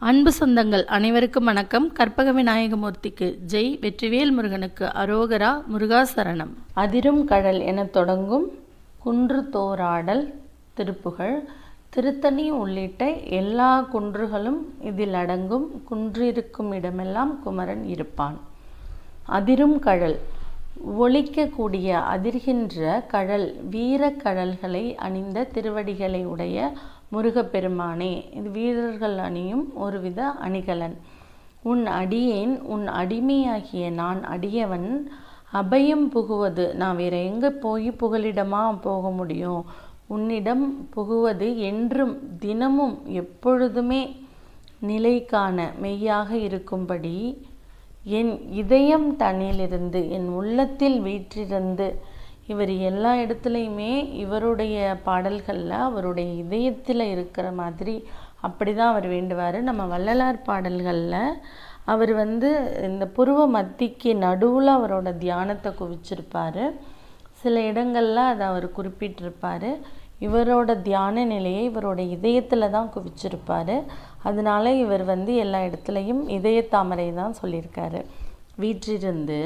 அன்பு சொந்தங்கள் அனைவருக்கும் வணக்கம். கற்பக விநாயகமூர்த்திக்கு ஜெய். வெற்றிவேல் முருகனுக்கு அரோகரா முருகாசரணம். அதிரும் கடல் என தொடங்கும் குன்று தோராடல் திருப்புகழ். திருத்தணி உள்ளிட்ட எல்லா குன்றுகளும் இதில் அடங்கும். குன்றிருக்கும் இடமெல்லாம் குமரன் இருப்பான். அதிரும் கடல். ஒழிக்கக்கூடிய அதிர்கின்ற கடல் வீரக்கடல்களை அணிந்த திருவடிகளை உடைய முருகப்பெருமானே இது வீரர்கள் அணியும் ஒருவித அணிகலன். உன் அடியேன் உன் அடிமையாகிய நான் அடியவன் அபயம் புகுவது நான் வேற எங்கே போய் புகலிடமா போக முடியும்? உன்னிடம் புகுவது என்றும் தினமும் எப்பொழுதுமே நிலைக்கான மெய்யாக இருக்கும்படி என் இதயம் தனிலிருந்து என் உள்ளத்தில் வீற்றிருந்து இவர் எல்லா இடத்துலையுமே இவருடைய பாடல்களில் அவருடைய இதயத்தில் இருக்கிற மாதிரி அப்படி தான் அவர் வேண்டுவார். நம்ம வள்ளலார் பாடல்களில் அவர் வந்து இந்த புருவ மத்திக்கு நடுவில் அவரோட தியானத்தை குவிச்சிருப்பார். சில இடங்களில் அதை அவர் குறிப்பிட்டிருப்பார். இவரோட தியான நிலையை இவரோட இதயத்தில் தான் குவிச்சிருப்பார். அதனால இவர் வந்து எல்லா இடத்துலையும் இதய தாமரை தான் சொல்லியிருக்காரு. வீற்றிருந்து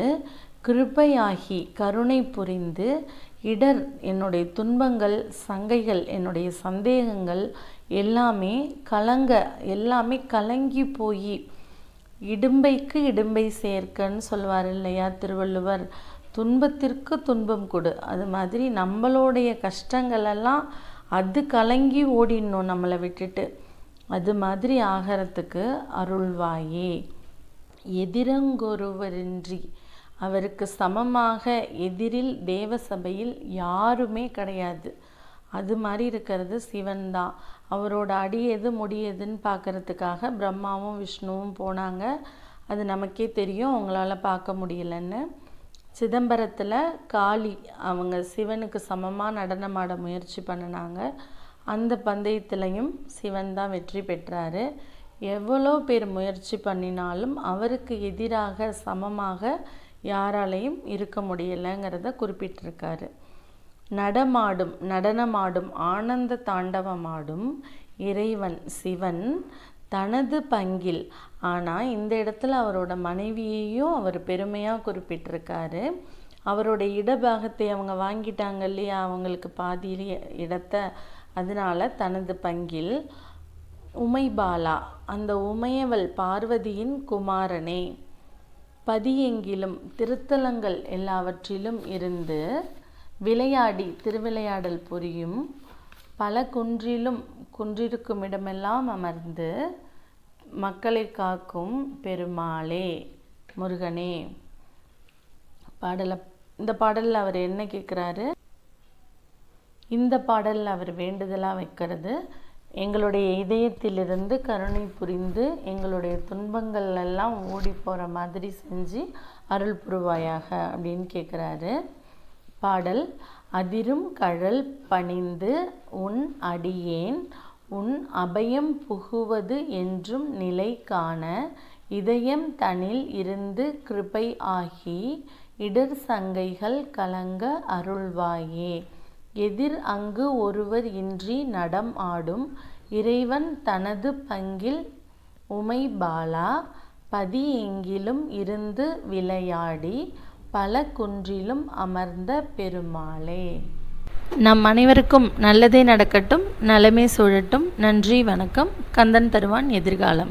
கிருபையாகி கருணை புரிந்து இடர் என்னுடைய துன்பங்கள் சங்கைகள் என்னுடைய சந்தேகங்கள் எல்லாமே கலங்க எல்லாமே கலங்கி போய் இடும்பைக்கு இடும்பை சேர்க்கன்னு சொல்லுவார் இல்லையா திருவள்ளுவர். துன்பத்திற்கு துன்பம் கொடு. அது மாதிரி நம்மளுடைய கஷ்டங்களெல்லாம் அது கலங்கி ஓடிடணும் நம்மளை விட்டுட்டு. அது மாதிரி ஆகிறதுக்கு அருள்வாயே. எதிரங்கொருவரின்றி அவருக்கு சமமாக எதிரில் தேவ சபையில் யாருமே கிடையாது. அது மாதிரி இருக்கிறது சிவன் தான். அவரோட அடி எது முடியுதுன்னு பார்க்கறதுக்காக பிரம்மாவும் விஷ்ணுவும் போனாங்க. அது நமக்கே தெரியும். அவங்களால பார்க்க முடியலன்னு. சிதம்பரத்தில் காளி அவங்க சிவனுக்கு சமமாக நடனமாட முயற்சி பண்ணினாங்க. அந்த பந்தயத்திலையும் சிவன் தான் வெற்றி பெற்றார். எவ்வளோ பேர் முயற்சி பண்ணினாலும் அவருக்கு எதிராக சமமாக யாராலையும் இருக்க முடியலைங்கிறத குறிப்பிட்டிருக்காரு. நடமாடும் நடனமாடும் ஆனந்த தாண்டவமாடும் இறைவன் சிவன் தனது பங்கில். ஆனால் இந்த இடத்துல அவரோட மனைவியையும் அவர் பெருமையாக குறிப்பிட்டிருக்காரு. அவரோட இடபாகத்தை அவங்க வாங்கிட்டாங்க இல்லையா? அவங்களுக்கு பாதி இடத்த. அதனால தனது பங்கில் உமைபாலா அந்த உமையவள் பார்வதியின் குமாரனே. பதியெங்கிலும் திருத்தலங்கள் எல்லாவற்றிலும் இருந்து விளையாடி திருவிளையாடல் புரியும் பல குன்றிலும் குன்றிருக்கும் இடமெல்லாம் அமர்ந்து மக்களை காக்கும் பெருமாளே முருகனே. பாடலை இந்த பாடலில் அவர் என்ன கேட்குறாரு? இந்த பாடலில் அவர் வேண்டுதலாக வைக்கிறது எங்களுடைய இதயத்திலிருந்து கருணை புரிந்து எங்களுடைய துன்பங்கள் எல்லாம் ஓடி போகிற மாதிரி செஞ்சு அருள் புரிவாயாக அப்படின்னு கேட்குறாரு பாடல் அதிரும் கழல் பணிந்து உன் அடியேன் உன் அபயம் புகுவது என்றும் நிலை காண இதயம் தனில் இருந்து கிருபை ஆகி இடர் சங்கைகள் கலங்க அருள்வாயே. எதிர் அங்கு ஒருவர் இன்றி நடம் ஆடும். இறைவன் தனது பங்கில் உமை பாலா பதி எங்கிலும் இருந்து விளையாடி பல குன்றிலும் அமர்ந்த பெருமாளே. நம் அனைவருக்கும் நல்லதே நடக்கட்டும் நலமே சூழட்டும். நன்றி வணக்கம். கந்தன் தருவான் எதிர்காலம்.